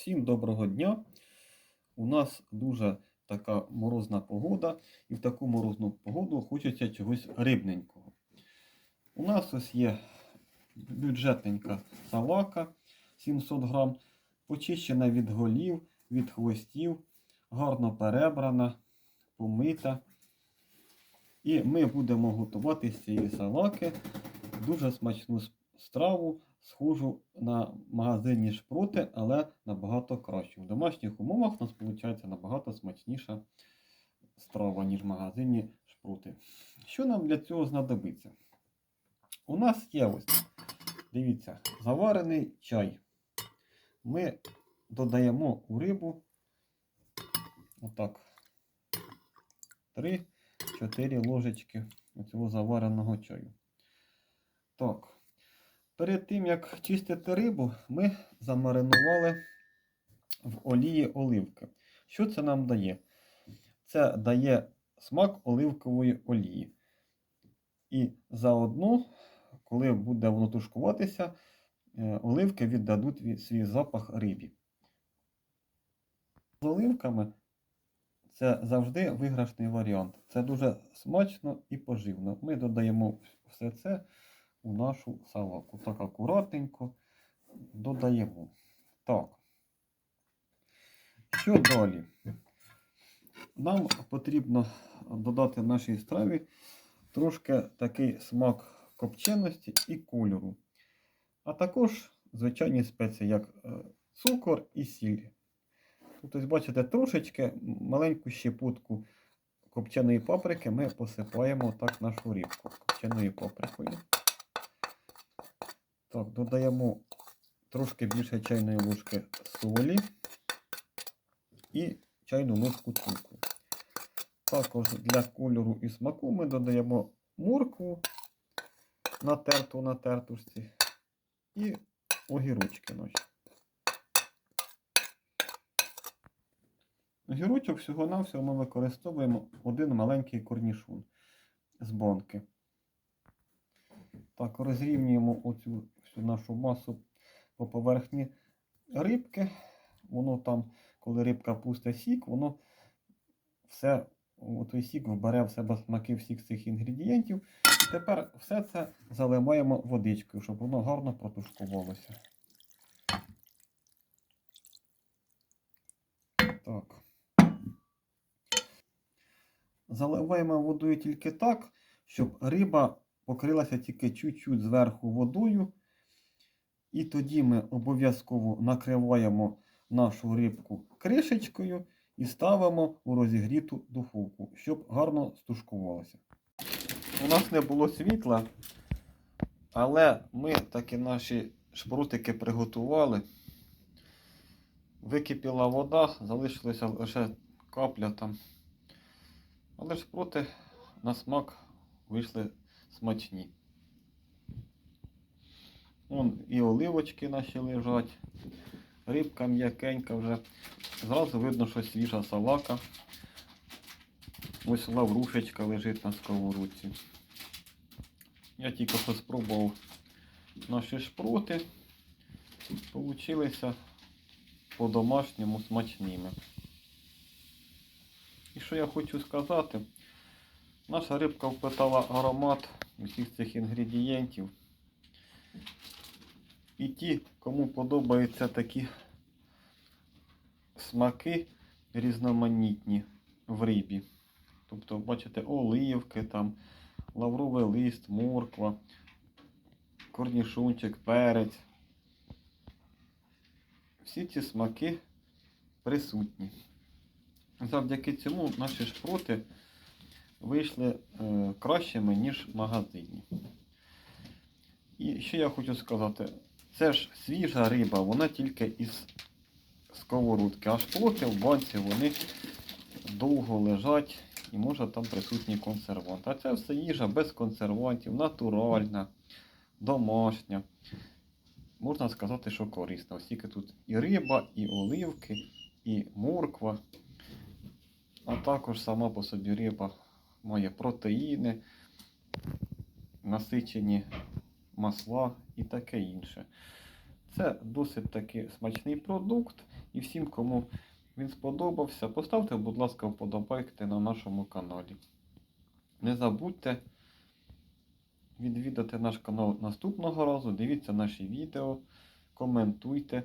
Всім доброго дня. У нас дуже така морозна погода, і в таку морозну погоду хочеться чогось рибненького. У нас ось є бюджетненька салака 700 грам, почищена від голів, від хвостів, гарно перебрана, помита. І ми будемо готувати з цієї салаки дуже смачну страву, схожу на магазинні шпроти, але набагато краще. В домашніх умовах у нас виходить набагато смачніша страва, ніж в магазинні шпроти. Що нам для цього знадобиться? У нас є ось, дивіться, заварений чай. Ми додаємо у рибу отак 3-4 ложечки цього завареного чаю. Так. Перед тим, як чистити рибу, ми замаринували в олії оливки. Що це нам дає? Це дає смак оливкової олії. І заодно, коли буде воно тушкуватися, е, оливки віддадуть свій запах рибі. З оливками це завжди виграшний варіант. Це дуже смачно і поживно. Ми додаємо все це у нашу салаку. Так акуратненько додаємо. Так. Що далі? Нам потрібно додати нашій страві трошки такий смак копченості і кольору. А також звичайні спеції, як е, цукор і сіль. Тут ось бачите, трошечки маленьку щепутку копченої паприки ми посипаємо так нашу рибку копченою паприкою. Так, додаємо трошки більше чайної ложки солі і чайну ложку цукру. Також для кольору і смаку ми додаємо моркву натерту на тертушці і огірочки наші. Огірочок всього-навсього ми використовуємо один маленький корнішун з банки. Так, розрівнюємо оцю всю нашу масу по поверхні рибки. Воно там, коли рибка пустить сік, воно все, той сік вбере в себе смаки всіх цих інгредієнтів. І тепер все це заливаємо водичкою, щоб воно гарно протушкувалося. Так. Заливаємо водою тільки так, щоб риба покрилася тільки чуть-чуть зверху водою. І тоді ми обов'язково накриваємо нашу рибку кришечкою і ставимо у розігріту духовку, щоб гарно стушкувалося. У нас не було світла, але ми таки наші шпрутики приготували. Википіла вода, залишилася лише капля там. Але шпроти на смак вийшли смачні. Вон і оливочки наші лежать. Рибка м'якенька вже. Зразу видно, що свіжа салака. Ось лаврушечка лежить на сковородці. Я тільки що спробував наші шпроти. Получилися по-домашньому смачними. І що я хочу сказати, наша рибка впитала аромат усіх цих інгредієнтів. І ті, кому подобаються такі смаки різноманітні в рибі. Тобто, бачите, оливки, там, лавровий лист, морква, корнішунчик, перець. Всі ці смаки присутні. Завдяки цьому наші шпроти вийшли е, кращими, ніж в магазині. І що я хочу сказати, це ж свіжа риба, вона тільки із сковородки, а шпроти в банці вони довго лежать і може там присутній консервант. А це все їжа без консервантів, натуральна, домашня. Можна сказати, що корисна. Оскільки тут і риба, і оливки, і морква. А також сама по собі риба має протеїни, насичені масла і таке інше. Це досить таки смачний продукт, І всім, кому він сподобався, поставте, будь ласка, вподобайки на нашому каналі. Не забудьте відвідати наш канал наступного разу, дивіться наші відео, коментуйте,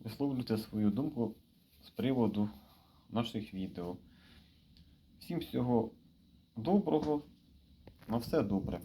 висловлюйте свою думку з приводу наших відео. Всім всього доброго, на все добре.